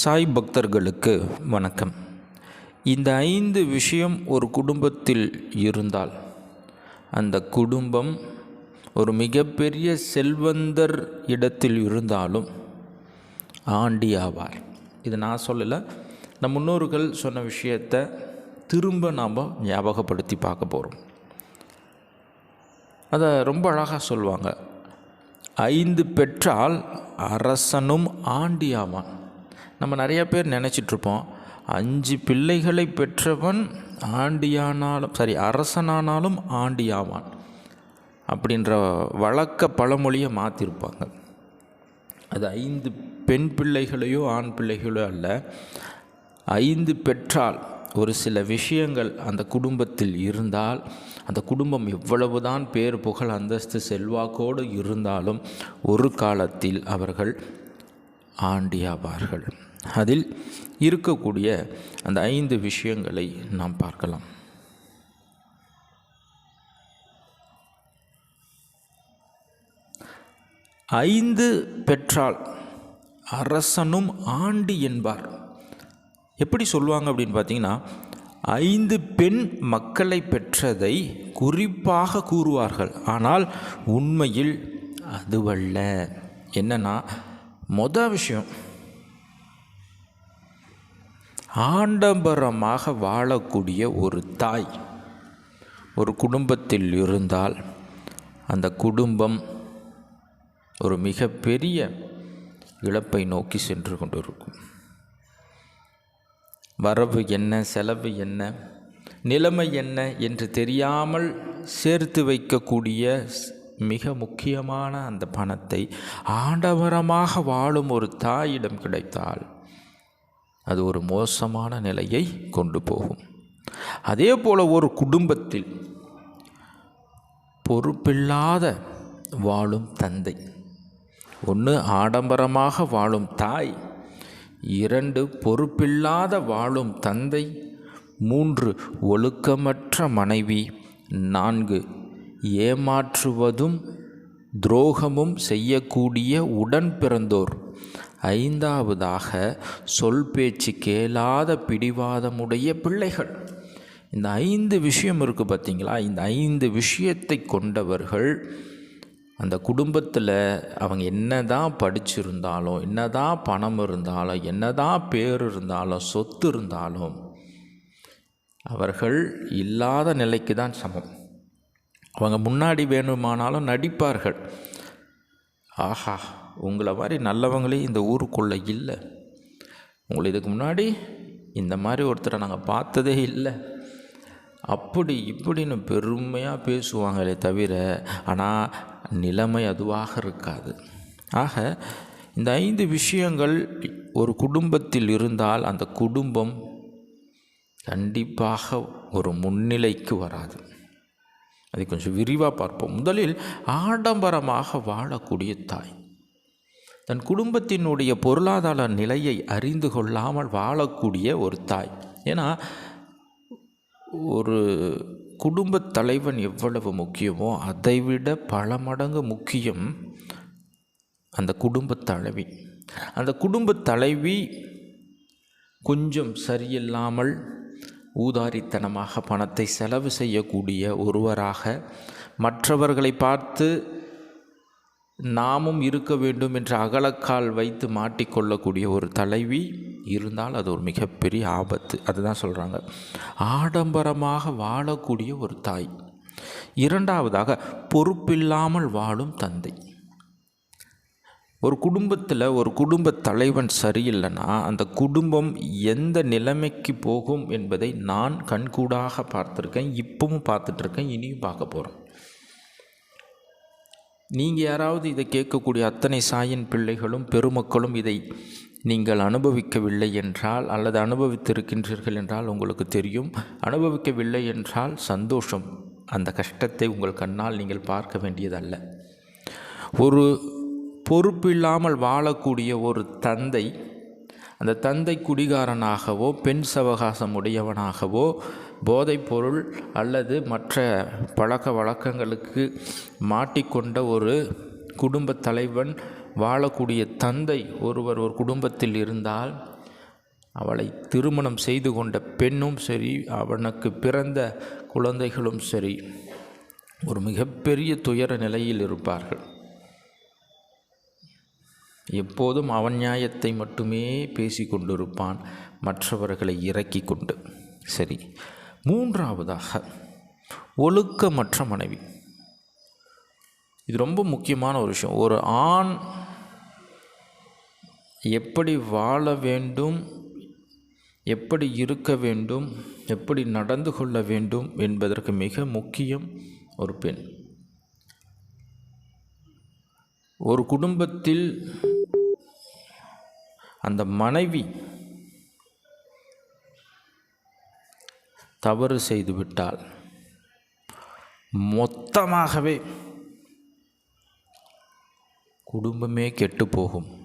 சாய் பக்தர்களுக்கு வணக்கம். இந்த ஐந்து விஷயம் ஒரு குடும்பத்தில் இருந்தால் அந்த குடும்பம் ஒரு மிகப்பெரிய செல்வந்தர் இடத்தில் இருந்தாலும் ஆண்டி ஆவார். இது நான் சொல்லலை நம் முன்னோர்கள் சொன்ன விஷயத்தை திரும்ப நாம் ஞாபகப்படுத்தி பார்க்க போகிறோம் அதை ரொம்ப அழகாக சொல்லுவாங்க ஐந்து பெற்றால் அரசனும் ஆண்டியாவான் நம்ம நிறைய பேர் நினச்சிட்ருப்போம் அஞ்சு பிள்ளைகளை பெற்றவன் ஆண்டியானாலும் சரி அரசனானாலும் ஆண்டியாவான் அப்படின்ற வழக்க பழமொழியை மாற்றிருப்பாங்க அது ஐந்து பெண் பிள்ளைகளையோ ஆண் பிள்ளைகளோ அல்ல ஐந்து பெற்றால் ஒரு சில விஷயங்கள் அந்த குடும்பத்தில் இருந்தால் அந்த குடும்பம் எவ்வளவுதான் பேர் புகழ் அந்தஸ்து செல்வாக்கோடு இருந்தாலும் ஒரு காலத்தில் அவர்கள் ஆண்டியாவார்கள். அதில் இருக்கக்கூடிய அந்த ஐந்து விஷயங்களை நாம் பார்க்கலாம். ஐந்து பெற்றால் அரசனும் ஆண்டி என்பார். எப்படி சொல்லுவாங்க அப்படின்னு பார்த்தீங்கன்னா ஐந்து பெண் மக்களை பெற்றதை குறிப்பாக கூறுவார்கள். ஆனால் உண்மையில் அதுவல்ல. என்னன்னா மொத விஷயம் ஆடம்பரமாக வாழக்கூடிய ஒரு தாய் ஒரு குடும்பத்தில் இருந்தால் அந்த குடும்பம் ஒரு மிகப்பெரிய இழப்பை நோக்கி சென்று கொண்டிருக்கும். வரவு என்ன செலவு என்ன நிலைமை என்ன என்று தெரியாமல் சேர்த்து வைக்கக்கூடிய மிக முக்கியமான அந்த பணத்தை ஆடம்பரமாக வாழும் ஒரு தாயிடம் கிடைத்தால் அது ஒரு மோசமான நிலையை கொண்டு போகும். அதே போல் ஒரு குடும்பத்தில் பொறுப்பில்லாத வாழும் தந்தை ஒன்று ஆடம்பரமாக வாழும் தாய் இரண்டு பொறுப்பில்லாத வாழும் தந்தை மூன்று ஒழுக்கமற்ற மனைவி நான்கு ஏமாற்றுவதும் துரோகமும் செய்யக்கூடிய உடன் பிறந்தோர். ஐந்தாவதாக சொல் பேச்சு கேளாத பிடிவாதமுடைய பிள்ளைகள். இந்த ஐந்து விஷயம் இருக்குது பார்த்தீங்களா இந்த ஐந்து விஷயத்தை கொண்டவர்கள் அந்த குடும்பத்தில் அவங்க என்ன தான் படிச்சிருந்தாலும் என்ன தான் பணம் இருந்தாலும் என்ன தான் பேர் இருந்தாலும் சொத்து இருந்தாலும் அவர்கள் இல்லாத நிலைக்கு தான் சமம். அவங்க முன்னாடி வேணுமானாலும் நடிப்பார்கள். ஆஹா உங்களை மாதிரி நல்லவங்களே இந்த ஊருக்குள்ளே இல்லை. உங்களை இதுக்கு முன்னாடி இந்த மாதிரி ஒருத்தரை நாங்கள் பார்த்ததே இல்லை. அப்படி இப்படின்னு பெருமையாக பேசுவாங்களே தவிர ஆனால் நிலைமை அதுவாக இருக்காது. ஆக இந்த ஐந்து விஷயங்கள் ஒரு குடும்பத்தில் இருந்தால் அந்த குடும்பம் கண்டிப்பாக ஒரு முன்னிலைக்கு வராது. அதை கொஞ்சம் விரிவாக பார்ப்போம். முதலில் ஆடம்பரமாக வாழக்கூடிய தாய். தன் குடும்பத்தினுடைய பொருளாதார நிலையை அறிந்து கொள்ளாமல் வாழக்கூடிய ஒரு தாய். ஏன்னா ஒரு குடும்பத் தலைவன் எவ்வளவு முக்கியமோ அதைவிட பல மடங்கு முக்கியம் அந்த குடும்பத் தலைவி. அந்த குடும்பத் தலைவி கொஞ்சம் சரியில்லாமல் ஊதாரித்தனமாக பணத்தை செலவு செய்யக்கூடிய ஒருவராக மற்றவர்களை பார்த்து நாமும் இருக்க வேண்டும் என்ற அகலக்கால் வைத்து மாட்டிக்கொள்ளக்கூடிய ஒரு தலைவி இருந்தால் அது ஒரு மிகப்பெரிய ஆபத்து. அதுதான் சொல்கிறாங்க ஆடம்பரமாக வாழக்கூடிய ஒரு தாய். இரண்டாவதாக பொறுப்பில்லாமல் வாழும் தந்தை. ஒரு குடும்பத்தில் ஒரு குடும்ப தலைவன் சரியில்லைன்னா அந்த குடும்பம் எந்த நிலைமைக்கு போகும் என்பதை நான் கண்கூடாக பார்த்துருக்கேன் இப்பவும் பார்த்துட்ருக்கேன் இனியும் பார்க்க போகிறோம் நீங்கள் யாராவது இதை கேட்கக்கூடிய அத்தனை சாயின் பிள்ளைகளும் பெருமக்களும் இதை நீங்கள் அனுபவிக்கவில்லை என்றால் அல்லது அனுபவித்திருக்கின்றீர்கள் என்றால் உங்களுக்கு தெரியும். அனுபவிக்கவில்லை என்றால் சந்தோஷம். அந்த கஷ்டத்தை உங்கள் கண்ணால் நீங்கள் பார்க்க வேண்டியதல்ல. ஒரு பொறுப்பில்லாமல் வாழக்கூடிய ஒரு தந்தை அந்த தந்தை குடிகாரனாகவோ பெண் சவகாசம் உடையவனாகவோ போதைப்பொருள் அல்லது மற்ற பழக்க வழக்கங்களுக்கு மாட்டிக்கொண்ட ஒரு குடும்பத் தலைவன் வாழக்கூடிய தந்தை ஒருவர் ஒரு குடும்பத்தில் இருந்தால் அவளை திருமணம் செய்து கொண்ட பெண்ணும் சரி அவனுக்கு பிறந்த குழந்தைகளும் சரி ஒரு மிகப்பெரிய துயர நிலையில் இருப்பார்கள். எப்போதும் அவன் நியாயத்தை மட்டுமே பேசி கொண்டிருப்பான் மற்றவர்களை இறக்கி கொண்டு. சரி மூன்றாவதாக ஒழுக்கமற்ற மனைவி. இது ரொம்ப முக்கியமான ஒரு விஷயம். ஒரு ஆண் எப்படி வாழ வேண்டும் எப்படி இருக்க வேண்டும் எப்படி நடந்து கொள்ள வேண்டும் என்பதற்கு மிக முக்கியம் ஒரு பெண். ஒரு குடும்பத்தில் அந்த மனைவி தவறு செய்துவிட்டால் மொத்தமாகவே குடும்பமே கெட்டு போகும்.